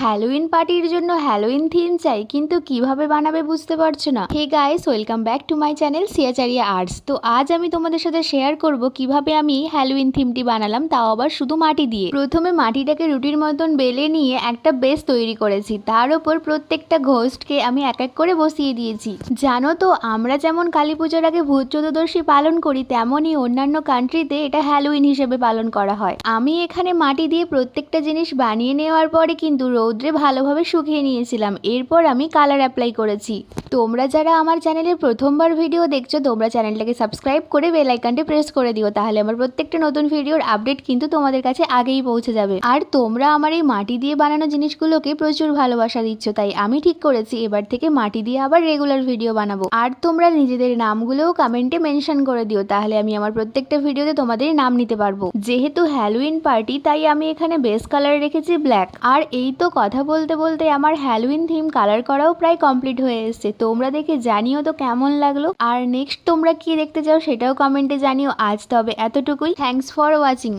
Halloween পার্টির জন্য Halloween theme চাই, কিন্তু কীভাবে বানাবে বুঝতে পারছ না? Hey guys welcome back to my channel সিয়াচারিয়া arts তো আজ আমি তোমাদের সাথে শেয়ার করব কীভাবে আমি হ্যালোইন থিমটি বানালাম, তাও আবার শুধু মাটি দিয়ে। প্রথমে মাটিটাকে রুটির মতন বেলে নিয়ে একটা বেস তৈরি করেছি। তার ওপর প্রত্যেকটা ঘোস্টকে আমি এক এক করে বসিয়ে দিয়েছি। জানো তো, আমরা যেমন কালী পুজোর আগে ভূত চতুর্দশী পালন করি, তেমনই অন্যান্য কান্ট্রিতে এটা হ্যালোইন হিসেবে পালন করা হয়। আমি এখানে মাটি দিয়ে প্রত্যেকটা জিনিস বানিয়ে নেওয়ার পরে কিন্তু রৌদ্রে ভালোভাবে শুকিয়ে নিয়েছিলাম। এরপর আমি কালার অ্যাপ্লাই করেছি। তোমরা যারা আমার চ্যানেলে প্রথমবার ভিডিও দেখছ, তোমরা চ্যানেলটাকে সাবস্ক্রাইব করে বেল আইকনটি প্রেস করে দিও। তাহলে আমার প্রত্যেকটা নতুন ভিডিওর আপডেট কিন্তু তোমাদের কাছে আগেই পৌঁছে যাবে। আর তোমরা আমার এই মাটি দিয়ে বানানো জিনিসগুলোকে প্রচুর ভালোবাসা দিচ্ছ, তাই আমি ঠিক করেছি। এবার থেকে মাটি দিয়ে আবার রেগুলার ভিডিও বানাবো। আর তোমরা নিজেদের নামগুলোও কমেন্টে মেনশন করে দিও। তাহলে আমি আমার প্রত্যেকটা ভিডিওতে তোমাদের নাম নিতে পারব। যেহেতু হ্যালোইন পার্টি তাই আমি এখানে বেস কালার রেখেছি ব্ল্যাক আর এই তো কথা বলতে বলতে আমার হ্যালোইন থিম কালার করাও প্রায় কমপ্লিট হয়ে এসছে। তোমরা দেখে জানিও তো কেমন লাগল। আর নেক্সট তোমরা কি দেখতে চাও সেটাও কমেন্টে জানিও। আজ তবে এতটুকুই। Thanks for watching